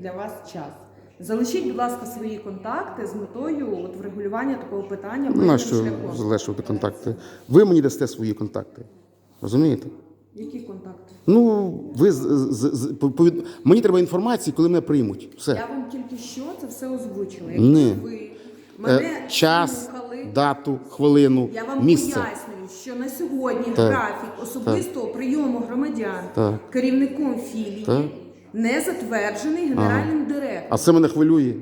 для вас час. Залишіть, будь ласка, свої контакти з метою от врегулювання такого питання Ну, на що шляхом. залишувати контакти? Ви мені дасте свої контакти. Розумієте? Які контакти? Ну, ви з, з, з, повід- мені треба інформації, коли мене приймуть. Все. Я вам тільки що це все озвучила. Ні. Ви мене Е, час, слухали, дату, хвилину, я вам місце. пояснюю, що на сьогодні Так. графік особистого прийому громадян Так. керівником філії Так. Не затверджений генеральним директором. А це мене хвилює.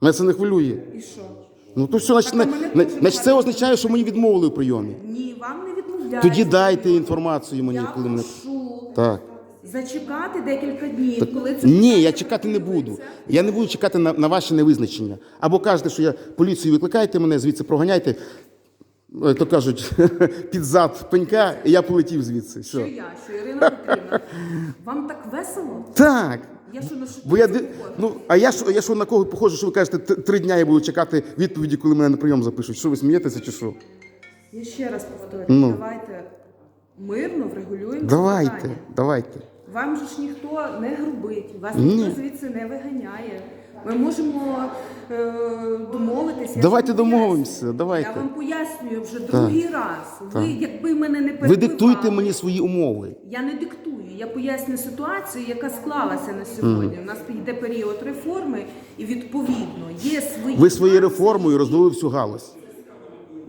Мене це не хвилює. І що? Ну то що, значить, Так, а не- мене не- теж значить, це означає, що мені відмовили у прийомі. Ні, вам не відмовляють. Тоді дайте інформацію мені, Я коли мене. прошу Так. зачекати декілька днів, коли це Ні, я чекати не буду. Я не буду чекати на, на ваше невизначення. Або кажете, що я поліцію викликайте мене, звідси проганяйте, то кажуть, під зад пенька, і я полетів звідси. Що Все. я, що Ірина Петрівна, вам так весело? Так. Я що на Бо я, ди- ну, а я що, я що на кого похожу, що ви кажете, т- три дня я буду чекати відповіді, коли мене на прийом запишуть. Що ви смієтеся чи що? Я ще раз повторюю, Ну. давайте мирно врегулюємо Давайте, питання. давайте. Вам же ж ніхто не грубить, вас Ні. ніхто звідси не виганяє. Ми можемо е, домовитися. я Давайте вам домовимося, пояснюю. давайте. Я вам пояснюю вже другий раз. Ви, якби мене не Ви перебивали, диктуйте мені свої умови. Я не диктую, я пояснюю ситуацію, яка склалася на сьогодні. У нас йде період реформи, і відповідно є свої. Ви своєю реформою роздали всю галузь.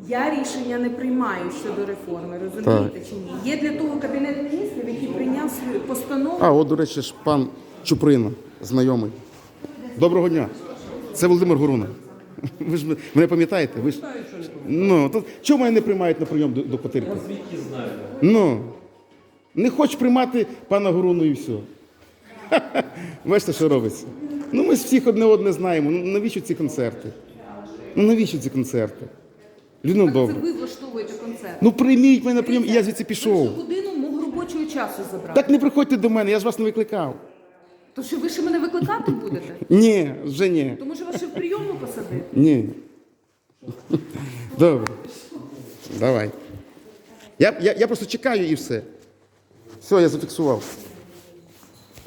Я рішення не приймаю щодо реформи, розумієте чи ні? Є для того кабінет міністрів, який прийняв свою постанову. А, от, до речі, ж пан Чуприна, знайомий. Доброго дня. Це Володимир Горуна. Ви ж мене пам'ятаєте? Ви ж... Ну, то чому мене не приймають на прийом до, до Потирки? Звідки знаєте? Ну, не хочеш приймати пана Горуну і все. Бачите, що робиться? Ну, ми ж всіх одне одне знаємо. Ну, навіщо ці концерти? Ну, навіщо ці концерти? Людно Так це ви влаштовуєте концерт. Ну, прийміть мене на прийом, і я звідси Ви пішов. вже годину мого робочого часу забрали. Так не приходьте до мене, я ж вас не викликав. То що ви ще мене викликати будете? Ні, вже ні. То може вас ще в прийому посадити? Ні. Добре. Давай. Я, я, я просто чекаю і все. Все, я зафіксував.